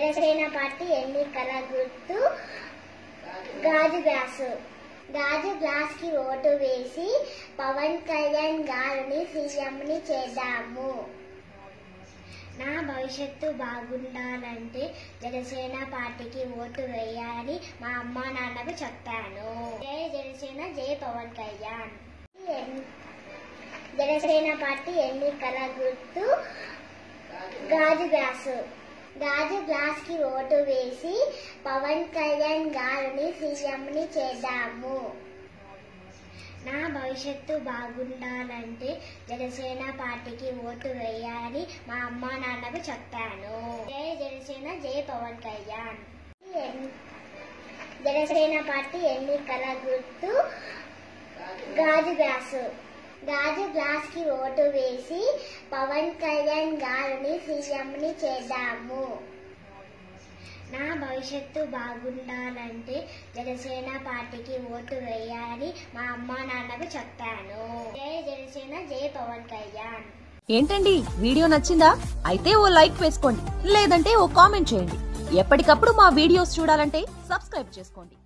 Janasena party ఎన్నికల గుర్తు గాజు గ్లాసు. గాజు గ్లాస్కి ఓటు వేసి పవన్ కళ్యాణ్ గారిని సీఎంని చేద్దాము. నా భవిష్యత్తు బాగుండాలంటే జనసేన పార్టీకి ఓటు వేయాలని మా అమ్మ నాన్నకు చెప్పాను. జై జనసేన జై పవన్ కళ్యాణ్. ఎన్- జనసేన పార్టీ ఎన్నికల గుర్తు గాజు గ్లాసు. గాజు గ్లాస్కి ఓటు వేసి పవన్ కళ్యాణ్ గారిని సీఎంని చేద్దాము. నా భవిష్యత్తు బాగుండాలంటే జనసేన పార్టీకి ఓటు వేయాలని మా అమ్మ నాన్నకు చెప్పాను. జై జనసేన జై పవన్ కళ్యాణ్. ఎన్- జనసేన పార్టీ ఎన్నికల గుర్తు గాజు గ్లాసు. గాజు గ్లాస్కి ఓటు వేసి పవన్ కళ్యాణ్ గారిని సీఎంని చేద్దాము. నా భవిష్యత్తు బాగుండాలంటే జనసేన పార్టీకి ఓటు వేయాలని మా అమ్మ నాన్నకు చెప్పాను. జై జనసేన జై పవన్ కళ్యాణ్. ఏంటండి? వీడియో నచ్చిందా? అయితే ఓ లైక్ వేసుకోండి. లేదంటే ఓ కామెంట్ చేయండి. ఎప్పటికప్పుడు మా వీడియోస్ చూడాలంటే సబ్స్క్రైబ్ చేసుకోండి.